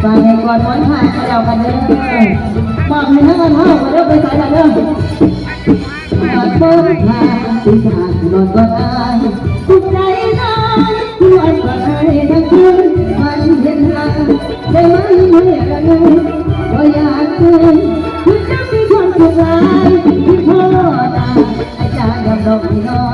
ไปก่อนนผ่านไปเรากันเด้อบอกให้ทั้งวันเท่ากันเด้อไปส่กันเด้อก่อนต้นทางที่ทางนอนก็ได้ทุกใจน้อยที่วันก็ได้ทั้งคืนมันเย็นลาได้ไหมเมื่อไรก็อยากเจอคุณจะมีความสุขหลายที่พ่อตาอาจารย์ยังดอกนอน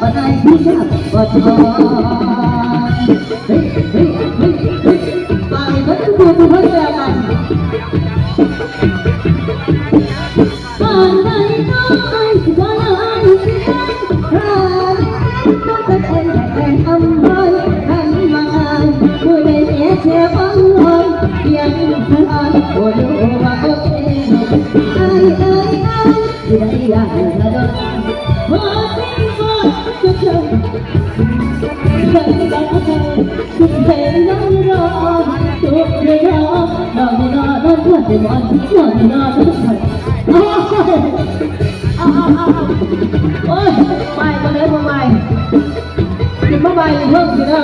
ไไปมาเลยมาใหม่กินมาใหม่เพิ่มสิเด้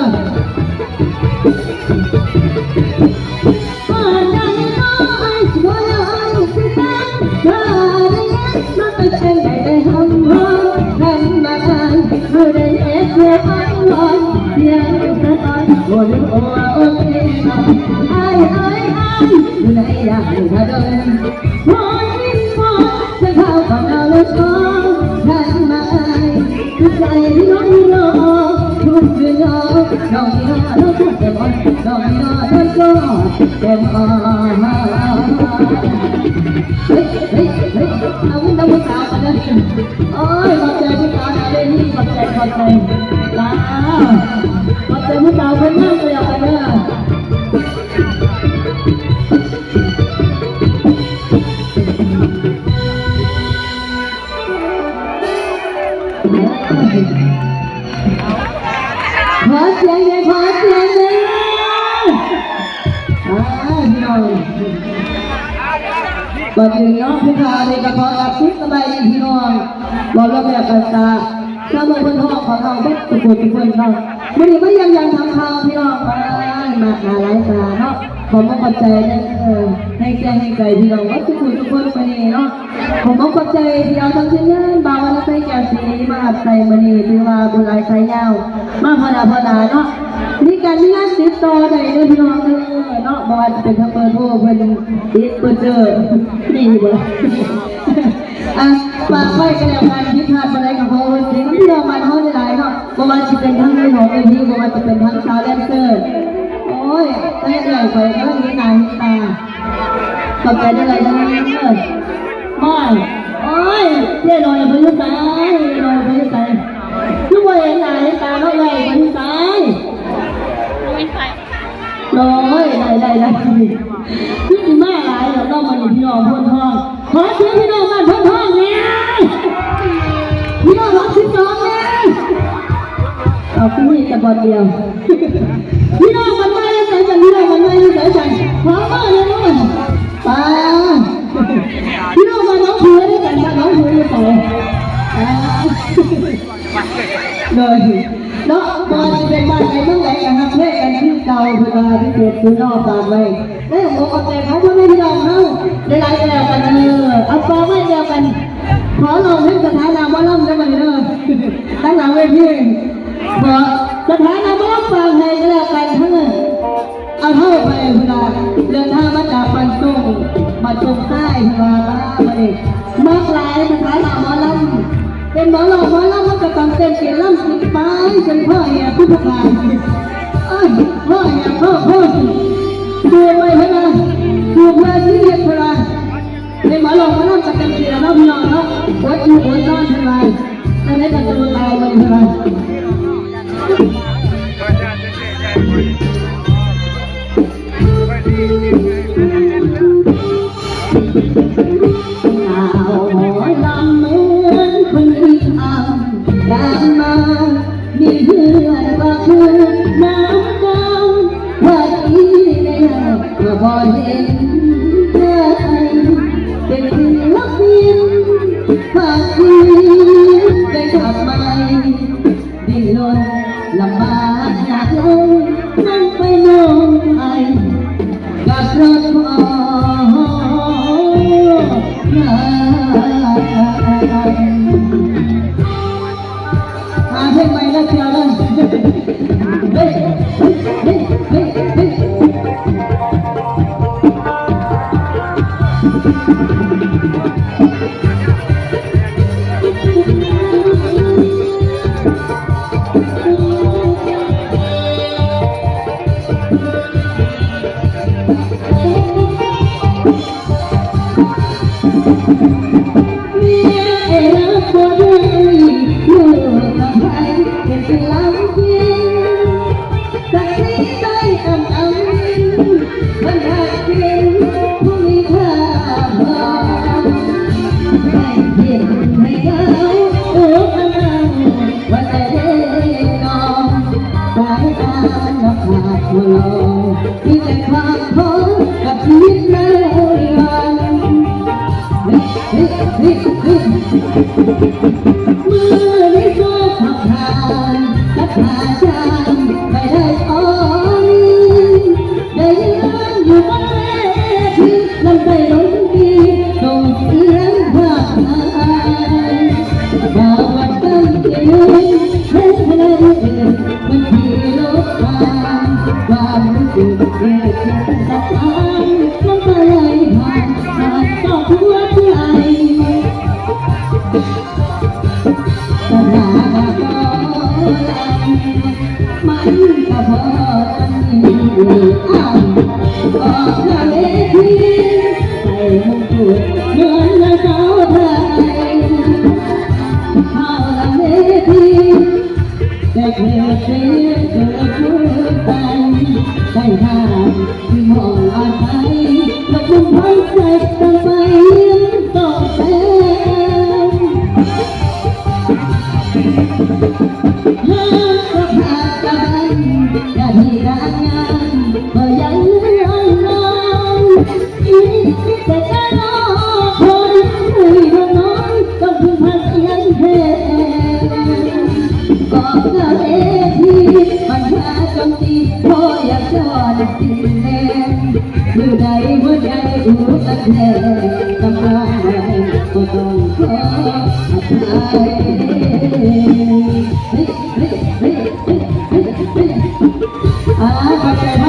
อยู่ในอยากให้เธอเดินพอยิ้มพอจะเข้าก่อนเอาเลยชอบทันมาทุกใจที่น้องรอทุกคืนรอน้องรอน้องเต็มอ่อนน้องรอน้อก็เต็มอ่อนเฮ้ยเฮ้ยเฮ้ยเอาวุ้นเอาวุ้นสาวกันเลยโอ้ยขอบใจผู้สาวนะเลยนี่ขอบใจขอบใจจ้า ขอเสียงเลยขอเสียงเลยอ่าพี่น้องก่อนอื่นเนาะพี่พาในกระเพาะกับทุกสบายดีพี่น้องบอกแล้วแบบภาษาถ้าเมื่อคนท้องของเราก็สุขุมทุกคนเราะวันนี้ไม่ยังยังทำข่าวพี่น้องมามาหาหลายตาเนาะ ผมก็ขอบใจนะเออให้ใจให้ใจพี่น้องว่าทุกคนทุกคนมานี่เนาะผมก็ขอบใจพี่น้องทั้งชิ้นเงินบางวันละไปแก้วสีมาใส่มาเนี่หรือว่าบุญลายสายาวมาพอดาพอดาเนาะมีการมีงานติดต่อได้เด้อพี่น้องเด้อเนาะบ่าจะเป็นทางเบอร์โทรเพิ่นติดเบอร์เจอนี่บ่อะฝากไว้กันแล้วกันพิพาอะไรกับเขาเสียงพี่น้องมาเฮาได้หลายเนาะบ่ว่าสิเป็นทั้งในหอเวทีบ่ว่าจะเป็นทั้งชาวแดนเซอร์ แต่ใหญ่ก็มีหน้ามีตาขอบใจได้หลยจังเลยเด้อม่อยโอ้ยเจ๊หน่อยเพิ่นอยู่ไสหน่อยเพิ่นอยู่ไสลูกว่าเห็นหน้าเห็นตาเขาใหญ่กว่าที่ซ้ายน้อยได้ได้ได้พี่สิมาหลายแล้วต้องมาอยู่พี่น้องพ่นทองขอเสียงพี่น้องบ้านพ่นทองเนี่ยพี่น้องรักสิบสองเนี่ยเอาพี่นี่แต่บอดเดียวพี่น้องมันไม่ได้ใส่กันพี่น้อง มันไม่ได้ใส่กันขอมาเลยนู่นป้าพี่น้องมาน้องผัวได้วยกันน้องผัวอยู่ต่ออ่าเลยเนาะบอลเป็นบ้านไหนเมื่อไหร่กันครับเพื่อนกันที่เก่าเวลาที่เกิดคือนอกตามไปเอ้ยผมเอาใจเขาพ่อแม่พี่น้องเขาได้หลายเดียวกันเออเอาฟองไว้เดียวกันขอลองให้สถานะว่าล่ำได้ไหมเด้อตั้งหลังเวทีขอสถานะว่าล่ำฟังให้ก็แล้วกันทั้งนั้น เอาเท่าไปเวลาเดินทางมาจากปันส่งมาส่งใต้เวลาบ้ามาเองมากหลายสถานะว่าล่ำเป็นหมอหลอกหมอลำมันก็ต้องเต้นเสียงลำสิไปจนพ่อแห่ผู้ประกาศเอ้ยพ่อแห่พ่อพ่อดูไว้เถอะนดูเพื่อที่เรียกเท่าเป็นหมอหลอกหมอลำก็เต้นเสียงล้วพี่น้องเนาะวัดอยู่หัวนอนเท่าไรอันนี้ก็ตัวตายมันเท่าไ everybody. เรามีแต่ความท้อกับชีวิตเราเอง บอกเธอเองที่มันหาจนตีพออยากจอดตีแน่อยู่ใดหัวใจอู่ตัดแน่กำลัต้องขออภัย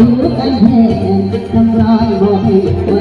รู้กันแน่งทำลายบ่ให้